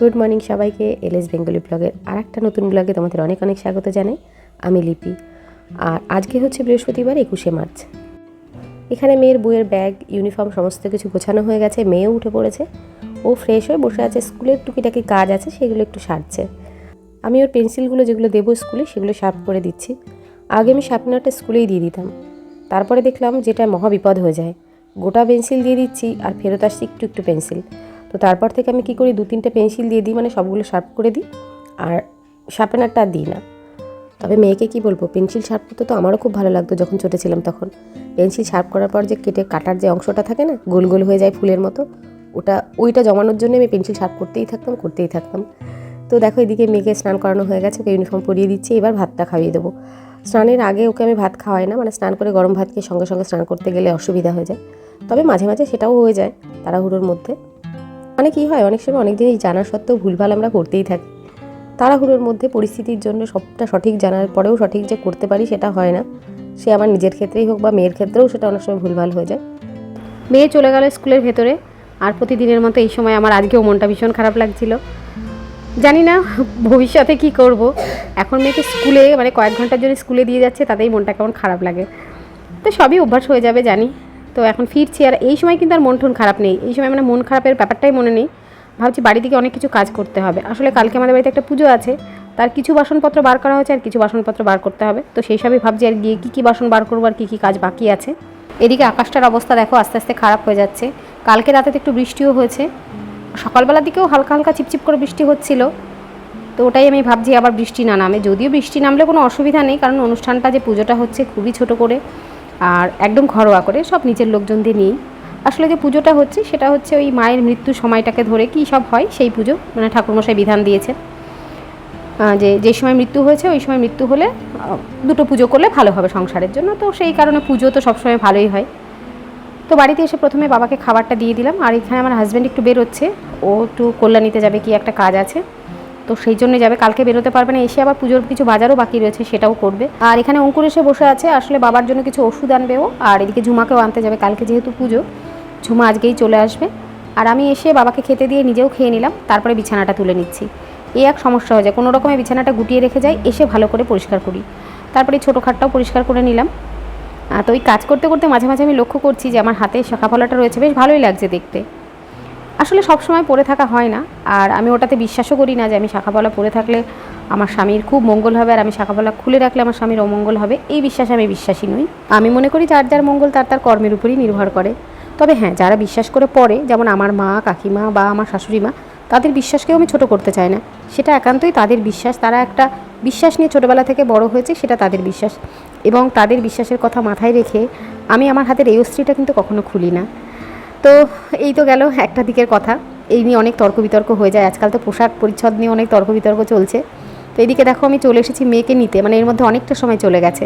Good morning সবাইকে, LS Bengali ব্লগের আর একটা নতুন ব্লগে তোমাদের অনেক অনেক স্বাগত জানাই। আমি লিপি। আর আজকে হচ্ছে বৃহস্পতিবার, একুশে মার্চ। এখানে মেয়ের বইয়ের ব্যাগ, ইউনিফর্ম, সমস্ত কিছু গোছানো হয়ে গেছে, মেয়েও উঠে পড়েছে। ও ফ্রেশ হয়ে বসে আছে, স্কুলের টুকিটাকি কাজ আছে, সেগুলো একটু সারছে। আমি ওর পেন্সিলগুলো যেগুলো দেবো স্কুলে, সেগুলো শার্প করে দিচ্ছি। আগে আমি শার্পনারটা স্কুলেই দিয়ে দিতাম। তারপরে দেখলাম যেটা মহা বিপদ হয়ে যায়। গোটা পেন্সিল দিয়ে দিচ্ছি আর ফেরত আসছি একটু একটু পেন্সিল। তো তারপর থেকে আমি কী করি দু তিনটে পেন্সিল দিয়ে দিই মানে সবগুলো শার্প করে দিই, আর শার্পেনারটা আর দিই না। তবে মেয়েকে কি বলব, পেন্সিল শার্প করতে তো আমারও খুব ভালো লাগতো যখন ছোটো ছিলাম তখন। পেন্সিল শার্প করার পর যে কেটে কাটার যে অংশটা থাকে না, গোল গোল হয়ে যায় ফুলের মতো, ওটা, ওইটা জমানোর জন্য আমি পেন্সিল শার্প করতেই থাকতাম করতেই থাকতাম। তো দেখো এদিকে মেয়েকে স্নান করানো হয়ে গেছে, ওকে ইউনিফর্ম পরিয়ে দিচ্ছি, এবার ভাতটা খাইয়ে দেবো। স্নানের আগে ওকে আমি ভাত খাওয়াই না মানে স্নান করে গরম ভাতকে সঙ্গে সঙ্গে স্নান করতে গেলে অসুবিধা হয়ে যায়। তবে মাঝে মাঝে সেটাও হয়ে যায়, তাড়াহুড়োর মধ্যে। মানে কী হয়, অনেক সময় অনেক জিনিস জানা সত্ত্বেও ভুলভাল আমরা করতেই থাকি। তাড়াহুড়োর মধ্যে পরিস্থিতির জন্য সবটা সঠিক জানার পরেও সঠিক যে করতে পারি সেটা হয় না। সে আমার নিজের ক্ষেত্রেই হোক বা মেয়ের ক্ষেত্রেও সেটা অনেক সময় ভুলভাল হয়ে যায়। মেয়ে চলে গেল স্কুলের ভেতরে আর প্রতিদিনের মতো এই সময় আমার আজকেও মনটা ভীষণ খারাপ লাগছিল। জানি না ভবিষ্যতে কি করব। এখন মেয়েকে স্কুলে মানে কয়েক ঘণ্টার জন্য স্কুলে দিয়ে যাচ্ছে, তাতেই মনটা কেমন খারাপ লাগে। তো সবই অভ্যাস হয়ে যাবে, জানি। তো এখন ফিরছি আর এই সময় কিন্তু আর মন টন খারাপ নেই। এই সময় মানে মন খারাপের ব্যাপারটাই মনে নেই। ভাবছি বাড়ি থেকে অনেক কিছু কাজ করতে হবে। আসলে কালকে আমাদের বাড়িতে একটা পুজো আছে। তার কিছু বাসনপত্র বার করা হয়েছে আর কিছু বাসনপত্র বার করতে হবে। তো সেই সবই ভাবছি আর গিয়ে কী কী বাসন বার করব আর কী কী কাজ বাকি আছে। এদিকে আকাশটার অবস্থা দেখো, আস্তে আস্তে খারাপ হয়ে যাচ্ছে। কালকে রাতে তো একটু বৃষ্টিও হয়েছে। সকালবেলার দিকেও হালকা হালকা চিপচিপ করে বৃষ্টি হচ্ছিল। তো ওটাই আমি ভাবছি আবার বৃষ্টি না নামে। যদিও বৃষ্টি নামলে কোনো অসুবিধা নেই, কারণ অনুষ্ঠানটা যে পুজোটা হচ্ছে খুবই ছোট করে। আর একদম ঘরোয়া করে সব নিচের লোকজন দিয়ে নিই আসলে যে পুজোটা হচ্ছে সেটা হচ্ছে ওই মায়ের মৃত্যু সময়টাকে ধরে কী সব হয় সেই পুজো মানে ঠাকুরমশাই বিধান দিয়েছে আহ, যে যে সময় মৃত্যু হয়েছে ওই সময় মৃত্যু হলে দুটো পুজো করলে ভালো হবে সংসারের জন্য। তো সেই কারণে পুজো তো সবসময় ভালোই হয়। তো বাড়িতে এসে প্রথমে বাবাকে খাবারটা দিয়ে দিলাম। আর এখানে আমার হাজব্যান্ড একটু বেরোচ্ছে। ও একটু কল্যাণীতে যাবে কি একটা কাজ আছে। তো সেই জন্য যাবে। কালকে বেরোতে পারবে না, এসে আবার পুজোর কিছু বাজারও বাকি রয়েছে, সেটাও করবে। আর এখানে অঙ্কুর এসে বসে আছে, আসলে বাবার জন্য কিছু ওষুধ আনবেও আর এদিকে ঝুমাকেও আনতে যাবে, কালকে যেহেতু পুজো। ঝুমা আজকেই চলে আসবে। আর আমি এসে বাবাকে খেতে দিয়ে নিজেও খেয়ে নিলাম, তারপরে বিছানাটা তুলে নিচ্ছি। এই এক সমস্যা হয়ে যায়, কোনো রকমের বিছানাটা গুটিয়ে রেখে যাই, এসে ভালো করে পরিষ্কার করি। তারপরে ছোটো খাটটাও পরিষ্কার করে নিলাম। তো ওই কাজ করতে করতে মাঝে মাঝে আমি লক্ষ্য করছি যে আমার হাতে শাখা ফলাটা রয়েছে, বেশ ভালোই লাগছে দেখতে। আসলে সব সময় পরে থাকা হয় না। আর আমি ওটাতে বিশ্বাসও করি না যে আমি শাখাপলা পরে থাকলে আমার স্বামীর খুব মঙ্গল হবে আর আমি শাখাপলা খুলে রাখলে আমার স্বামীর অমঙ্গল হবে। এই বিশ্বাসে আমি বিশ্বাসী নই। আমি মনে করি যার যার মঙ্গল তার তার কর্মের উপরই নির্ভর করে। তবে হ্যাঁ যারা বিশ্বাস করে পড়ে, যেমন আমার মা, কাকিমা বা আমার শাশুড়ি মা তাদের বিশ্বাসকেও আমি ছোট করতে চাই না। সেটা একান্তই তাদের বিশ্বাস। তারা একটা বিশ্বাস নিয়ে ছোটোবেলা থেকে বড় হয়েছে, সেটা তাদের বিশ্বাস। এবং তাদের বিশ্বাসের কথা মাথায় রেখে আমি আমার হাতের এই অস্ত্রীটা কিন্তু কখনো খুলি না। তো এই তো গেল একটা দিকের কথা। এই নিয়ে অনেক তর্ক বিতর্ক হয়ে যায়। আজকাল তো পোশাক পরিচ্ছদ নিয়ে অনেক তর্ক বিতর্ক চলছে। তো এদিকে দেখো, আমি চলে এসেছি মেয়েকে নিতে। মানে এর মধ্যে অনেকটা সময় চলে গেছে।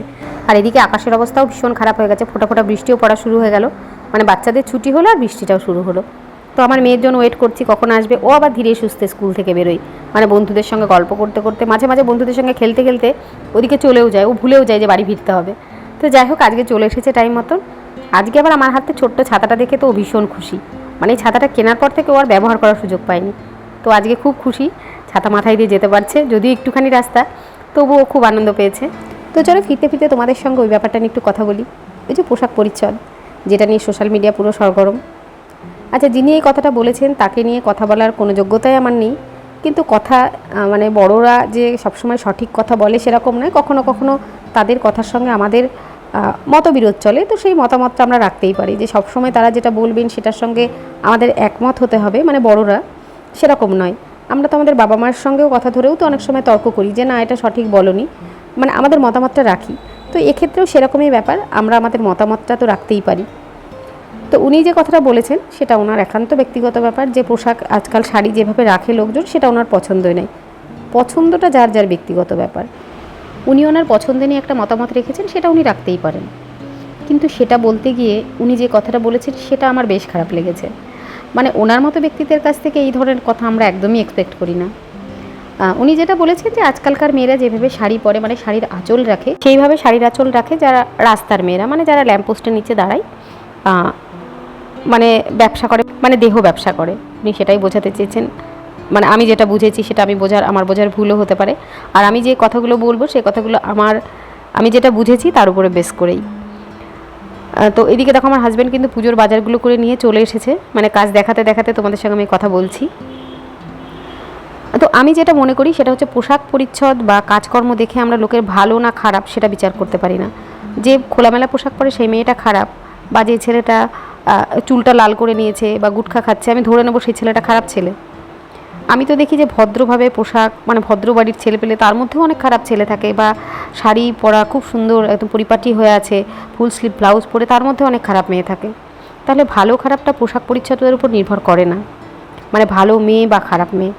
আর এদিকে আকাশের অবস্থাও ভীষণ খারাপ হয়ে গেছে। ফোটা ফোটা বৃষ্টিও পড়া শুরু হয়ে গেল। মানে বাচ্চাদের ছুটি হলো আর বৃষ্টিটাও শুরু হলো। তো আমার মেয়ের জন্য ওয়েট করছি, কখন আসবে? ও আবার ধীরে সুস্থে স্কুল থেকে বেরোয়। মানে বন্ধুদের সঙ্গে গল্প করতে করতে, মাঝে মাঝে বন্ধুদের সঙ্গে খেলতে খেলতে ওদিকে চলেও যায়। ও ভুলেও যায় যে বাড়ি ফিরতে হবে। তো যাই হোক, আজকে চলে এসেছে টাইম মতন। আজকে আবার আমার হাতে ছোট্ট ছাতাটা দেখে তো ভীষণ খুশি। মানে এই ছাতাটা কেনার পর থেকে ও আর ব্যবহার করার সুযোগ পায়নি। তো আজকে খুব খুশি, ছাতা মাথায় দিয়ে যেতে পারছে, যদিও একটুখানি রাস্তা, তবুও খুব আনন্দ পেয়েছে। তো চলো ফিরতে ফিরতে তোমাদের সঙ্গে ওই ব্যাপারটা নিয়ে একটু কথা বলি। ওই যে পোশাক পরিচ্ছদ, যেটা নিয়ে সোশ্যাল মিডিয়া পুরো সরগরম। আচ্ছা যিনি এই কথাটা বলেছেন, তাকে নিয়ে কথা বলার কোনো যোগ্যতাই আমার নেই। কিন্তু কথা মানে বড়রা যে সবসময় সঠিক কথা বলে সেরকম নয়, কখনো কখনো তাদের কথার সঙ্গে আমাদের মতবিরোধ চলে, তো সেই মতামতটা আমরা রাখতেই পারি যে সবসময় তারা যেটা বলবেন সেটার সঙ্গে আমাদের একমত হতে হবে মানে বড়রা সেরকম নয়। আমরা তো আমাদের বাবা মায়ের সঙ্গেও কথা ধরেও তো অনেক সময় তর্ক করি যে না, এটা সঠিক বলনি। মানে আমাদের মতামতটা রাখি। তো এক্ষেত্রেও সেরকমই ব্যাপার, আমরা আমাদের মতামতটা তো রাখতেই পারি। তো উনি যে কথাটা বলেছেন, সেটা ওনার একান্ত ব্যক্তিগত ব্যাপার যে পোশাক আজকাল শাড়ি যেভাবে রাখে লোকজন, সেটা ওনার পছন্দই নেই। পছন্দটা যার যার ব্যক্তিগত ব্যাপার। উনি ওনার পছন্দ নিয়ে একটা মতামত রেখেছেন, সেটা উনি রাখতেই পারেন। কিন্তু সেটা বলতে গিয়ে উনি যে কথাটা বলেছেন, সেটা আমার বেশ খারাপ লেগেছে। মানে ওনার মতো ব্যক্তিদের কাছ থেকে এই ধরনের কথা আমরা একদমই এক্সপেক্ট করি না। উনি যেটা বলেছেন যে, আজকালকার মেয়েরা যেভাবে শাড়ি পরে মানে শাড়ির আঁচল রাখে, সেইভাবে শাড়ির আঁচল রাখে যারা রাস্তার মেয়েরা মানে যারা ল্যাম্পপোস্টের নিচে দাঁড়ায় মানে ব্যবসা করে মানে দেহ ব্যবসা করে। উনি সেটাই বোঝাতে চেয়েছেন। মানে আমি যেটা বুঝেছি সেটা আমি বোঝার, আমার বোঝার ভুলও হতে পারে। আর আমি যে কথাগুলো বলব সেই কথাগুলো আমার, আমি যেটা বুঝেছি তার উপরে বেস করেই। তো এদিকে দেখো আমার হাজব্যান্ড কিন্তু পুজোর বাজারগুলো করে নিয়ে চলে এসেছে। মানে কাজ দেখাতে দেখাতে তোমাদের সঙ্গে আমি কথা বলছি। তো আমি যেটা মনে করি সেটা হচ্ছে পোশাক পরিচ্ছদ বা কাজকর্ম দেখে আমরা লোকের ভালো না খারাপ সেটা বিচার করতে পারি না। যে খোলামেলা পোশাক পরে সেই মেয়েটা খারাপ বা যে ছেলেটা চুলটা লাল করে নিয়েছে বা গুটখা খাচ্ছে, আমি ধরে নেব সেই ছেলেটা খারাপ ছেলে। আমি তো দেখি যে ভদ্রভাবে পোশাক মানে ভদ্র বাড়ির ছেলে পেলে তার মধ্যেও অনেক খারাপ ছেলে থাকে বা শাড়ি পরা খুব সুন্দর একদম পরিপাটি হয়ে আছে, ফুল স্লিভ ব্লাউজ পরে তার মধ্যে অনেক খারাপ মেয়ে থাকে। তাহলে ভালো খারাপটা পোশাক পরিচ্ছদের উপর নির্ভর করে না। মানে ভালো মেয়ে বা খারাপ মেয়ে।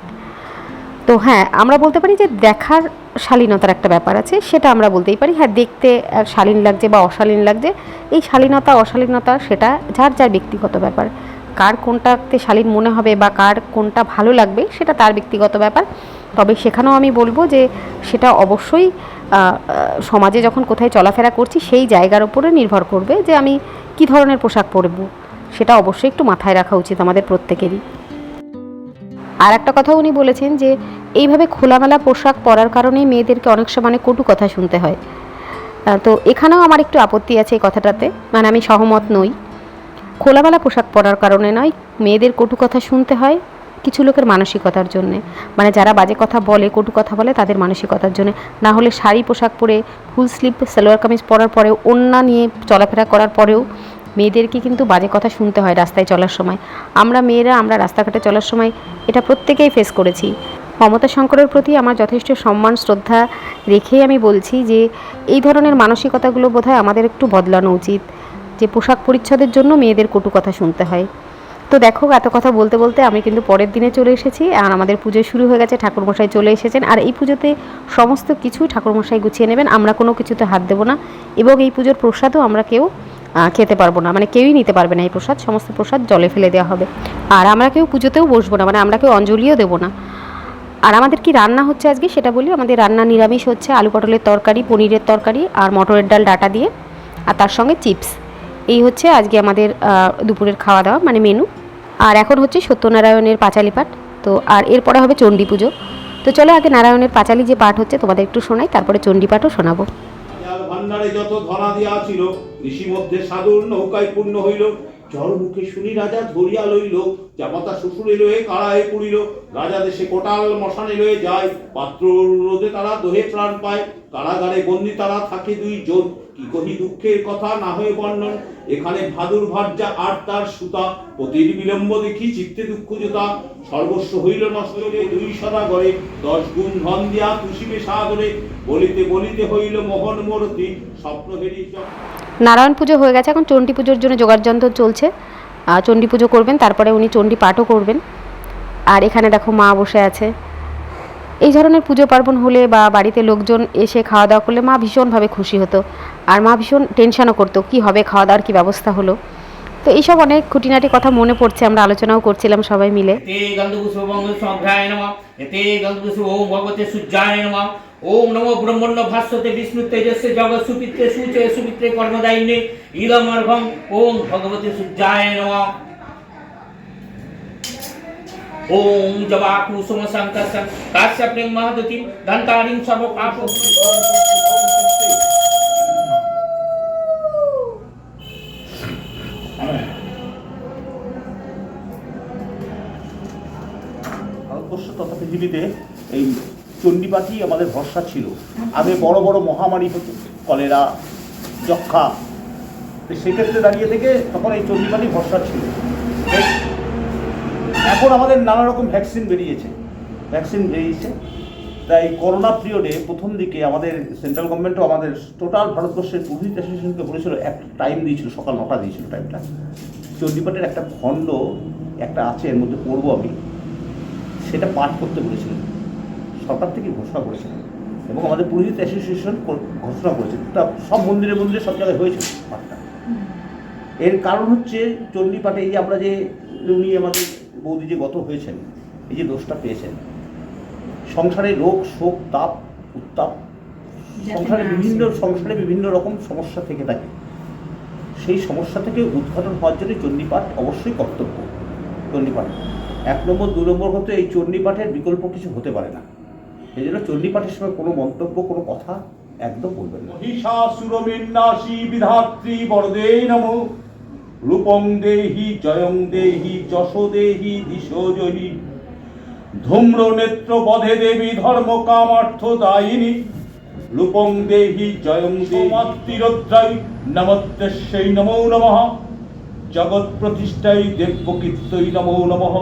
তো হ্যাঁ আমরা বলতে পারি যে দেখার শালীনতার একটা ব্যাপার আছে, সেটা আমরা বলতেই পারি। হ্যাঁ দেখতে শালীন লাগছে বা অশালীন লাগছে, এই শালীনতা, অশালীনতা সেটা যার যার ব্যক্তিগত ব্যাপার। কার কোনটাতে শালীন মনে হবে বা কার কোনটা ভালো লাগবে সেটা তার ব্যক্তিগত ব্যাপার। তবে সেখানেও আমি বলব যে সেটা অবশ্যই সমাজে যখন কোথায় চলাফেরা করছি সেই জায়গার উপরে নির্ভর করবে যে আমি কী ধরনের পোশাক পরবো। সেটা অবশ্যই একটু মাথায় রাখা উচিত আমাদের প্রত্যেকেরই। আর একটা কথা উনি বলেছেন যে এইভাবে খোলামেলা পোশাক পরার কারণেই মেয়েদেরকে অনেক সময় অনেক কটু কথা শুনতে হয়। তো এখানেও আমার একটু আপত্তি আছে এই কথাটাতে। মানে আমি সহমত নই। খোলামেলা পোশাক পরার কারণে নয়, মেয়েদের কটু কথা শুনতে হয় কিছু লোকের মানসিকতার জন্যে। মানে যারা বাজে কথা বলে, কটু কথা বলে তাদের মানসিকতার জন্য। না হলে শাড়ি, পোশাক পরে ফুল স্লিভ সালোয়ার কামিজ পরার পরেও ওন্না নিয়ে চলাফেরা করার পরেও মেয়েদেরকে কিন্তু বাজে কথা শুনতে হয় রাস্তায় চলার সময়। আমরা মেয়েরা, আমরা রাস্তাঘাটে চলার সময় এটা প্রত্যেকেই ফেস করেছি। মমতা শঙ্করের প্রতি আমার যথেষ্ট সম্মান, শ্রদ্ধা রেখেই আমি বলছি যে, এই ধরনের মানসিকতাগুলো বোধহয় আমাদের একটু বদলানো উচিত। যে পোশাক পরিচ্ছদের জন্য মেয়েদের কটু কথা শুনতে হয়। তো দেখো, এত কথা বলতে বলতে আমি কিন্তু পরের দিনে চলে এসেছি আর আমাদের পুজো শুরু হয়ে গেছে, ঠাকুরমশাই চলে এসেছেন। আর এই পুজোতে সমস্ত কিছুই ঠাকুরমশাই গুছিয়ে নেবেন, আমরা কোনো কিছুতে হাত দেবো না এবং এই পুজোর প্রসাদও আমরা কেউ খেতে পারব না। মানে কেউই নিতে পারবে না এই প্রসাদ, সমস্ত প্রসাদ জলে ফেলে দেওয়া হবে। আর আমরা কেউ পুজোতেও বসবো না মানে আমরা কেউ অঞ্জলিও দেবো না। আর আমাদের কি রান্না হচ্ছে আজকে সেটা বলি? আমাদের রান্না নিরামিষ হচ্ছে, আলু পটলের তরকারি, পনিরের তরকারি আর মটরের ডাল ডাটা দিয়ে, আর তার সঙ্গে চিপস। এই হচ্ছে আজকে আমাদের দুপুরের খাওয়া দাওয়া মানে মেনু আর এখন হচ্ছে সত্যনারায়ণের পাঁচালি পাঠ। তো আর এরপরে হবে চণ্ডী পুজো। তো চলো আগে নারায়ণের পাঁচালি যে পাঠ হচ্ছে তোমাদের একটু শোনাই, তারপরে চণ্ডী পাঠও শোনাবো। ভান্ডারে যত ধরা দিয়া ছিল, ঋষি মধ্যে সাধুর নৌকায় পূর্ণ হইল। জল মুখে শুনি রাজা ধরিয়া লইল রাজা দেশে কোটাল মশানে যায় পাত্র রোদে তারা দোহে প্রাণ পায়। কারাগারে বন্দি তারা থাকে দুই জন কি কহি দুঃখের কথা? না হয়ে বর্ণন। এখানে ভাদুর ভার্যা আর তার সুতা। পতির বিলম্ব দেখি চিত্তে দুঃখ জোতা। সর্বস্ব হইল নষ্ট দুই সদা গড়ে দশ গুণ ধন দিয়া তুষিবে সাদরে বলিতে বলিতে হইল মোহন মূর্তি। স্বপ্ন হেরি নারায়ণ পুজো হয়ে গেছে, এখন চণ্ডী পুজোর জন্য যোগাড়যন্ত্র চলছে। চণ্ডী পুজো করবেন, তারপরে উনি চণ্ডী পাঠও করবেন। আর এখানে দেখো মা বসে আছে। এই ধরনের পুজো পার্বণ হলে বা বাড়িতে লোকজন এসে খাওয়া দাওয়া করলে মা ভীষণভাবে খুশি হতো। আর মা ভীষণ টেনশনও করতো, কি হবে, খাওয়া দাওয়ার কী ব্যবস্থা হলো? তো এইসব অনেক খুঁটিনাটি কথা মনে পড়ছে, আমরা আলোচনাও করছিলাম সবাই মিলে। ওম নম ব্রহ্মণ্য বিষ্ণু তেজস্বে জগৎ সুপিত্রে সুচে কর্মদায়িনে ইদমর্ঘম। ওম ভগবতে সূর্যায় নম। ওম জবা কুসুম শঙ্কর কাশ্যপ্রেম মহদতি ধন্তারিং সর্ব পাপ ভারতবর্ষ তথা পৃথিবীতে এই চণ্ডীপাঠই আমাদের ভরসা ছিল। আগে বড় বড় মহামারী হতো, কলেরা, যক্ষা। সেক্ষেত্রে দাঁড়িয়ে থেকে তখন এই চণ্ডীপাঠই ভরসা ছিল। এখন আমাদের নানা রকম ভ্যাকসিন বেরিয়েছে। ভ্যাকসিন বেরিয়েছে। তাই করোনা পিরিয়ডে প্রথম দিকে আমাদের সেন্ট্রাল গভর্নমেন্টও আমাদের টোটাল ভারতবর্ষের পুরোহিত অ্যাসোসিয়েশনকে বলেছিল একটা টাইম দিয়েছিল সকাল নটা দিয়েছিল টাইমটা চণ্ডীপাঠের একটা খণ্ড একটা আছে এর মধ্যে পড়ব আমি। সেটা পাঠ করতে বলেছিলেন। সরকার থেকে ঘোষণা করেছিলেন। এবং আমাদের পুরোহিত অ্যাসোসিয়েশন ঘোষণা করেছে। তা সব মন্দিরে মন্দিরে সব জায়গায় হয়েছে পাঠটা। এর কারণ হচ্ছে চণ্ডী পাঠে এই আমরা যে উনি আমাদের বৌদি যে গত হয়েছেন এই যে দোষটা পেয়েছেন সংসারে রোগ শোক তাপ উত্তাপ সংসারে বিভিন্ন সংসারে বিভিন্ন রকম সমস্যা থেকে থাকে। সেই সমস্যা থেকে উদ্ঘাটন হওয়ার জন্য চণ্ডীপাঠ অবশ্যই কর্তব্য চণ্ডীপাঠ। এক নম্বর দু নম্বর হতে এই চণ্ডীপাঠের বিকল্প কিছু হতে পারে না। এই জন্য চণ্ডী পাঠের সময় কোনো মন্তব্য কোনো কথা একদম বলবেন না। রূপং দেহি, জয়ং দেহি, যশ দেহি, দিশো জয়ী ধূম্র নেত্র বধে দেবী, ধর্ম কামার্থ দায়িনী। রূপং দেহি, জয়ং দেমাত্রিরদ্রাই নমত্যস্যৈ নমো নমঃ। জগৎ প্রতিষ্ঠাই দেব্যকীর্তৈ নমো নমঃ।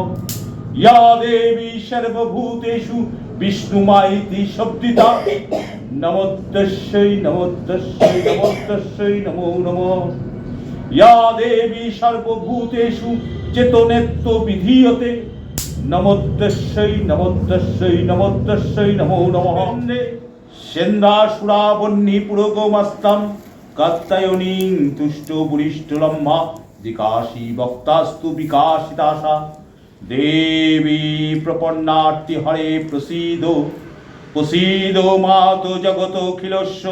ইয়া দেবী সর্বভূতেষু বিষ্ণুমাইতি শব্দিতা। নমত্যস্যৈ নমত্যস্যৈ নমত্যস্যৈ নমো নমঃ। ইয়া দেবী সর্বভূতেষু চেতনেত্ব বিধীয়তে নমোদ্দস্যৈ নমোদ্দস্যৈ নমোদ্দস্যৈ নমো নমঃ। সেন্দাসুরাবন্যী পুরগমাস্তাম কাত্তায়নীং তুষ্ট পুরিষ্টলম্ভা বিকাশী বক্তাস্তু বিকাশিতাশা। দেবী প্রপন্নার্তি হরে প্রসীদ প্রসীদ মাত জগতখিলস্য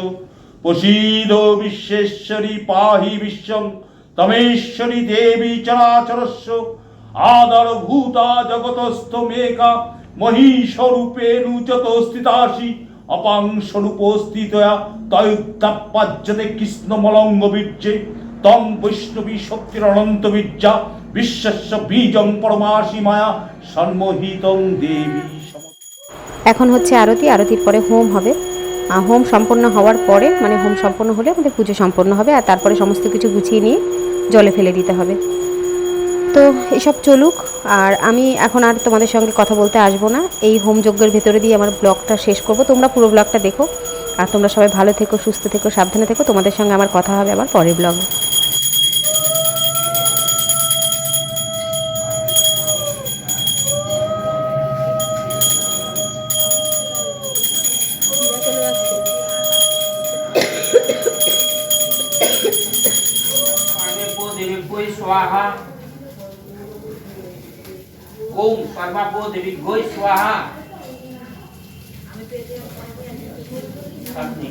প্রসীদ বিশ্বেশ্বরী পাহি বিশ্বং তমেশ্বরী দেবী চরাচরস্য আদর ভূতা জগতস্থ মেকা মহিষরূপেণু যত স্থিতাসি অপাং স্বরূপস্থিতয়া তয়ুত্তাপাজ্যতে কৃষ্ণ মলঙ্গ বীর্যে তং বৈষ্ণবী শক্তির অনন্ত বীর্যা বিশ্বস্য বীজং পরমাসি মায়া, সন্মোহিতং দেবী এখন হচ্ছে আরতি, আরতির পরে হোম হবে। হোম সম্পন্ন হওয়ার পরে মানে হোম সম্পন্ন হলে আমাদের পুজো সম্পন্ন হবে আর তারপরে সমস্ত কিছু গুছিয়ে নিয়ে জলে ফেলে দিতে হবে। তো এসব চলুক, আর আমি এখন আর তোমাদের সঙ্গে কথা বলতে আসব না। এই হোম যজ্ঞের ভেতরে দিয়ে আমার ব্লগটা শেষ করব। তোমরা পুরো ব্লগটা দেখো, আর তোমরা সবাই ভালো থেকো, সুস্থ থেকো, সাবধানে থেকো। তোমাদের সঙ্গে আমার কথা হবে আবার পরের ব্লগে। ओम सर्वाभ्यो देवीभ्यो स्वाहा पत्नी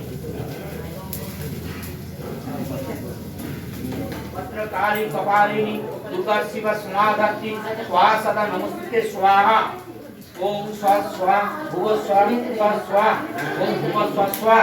पत्रकाली कपालिनी दुर्गा शिव समाधात्री स्वाहा सदा नमस्ते स्वाहा ओम स्व स्वा भुव स्वा स्व स्वा ओम भुव स्व स्वा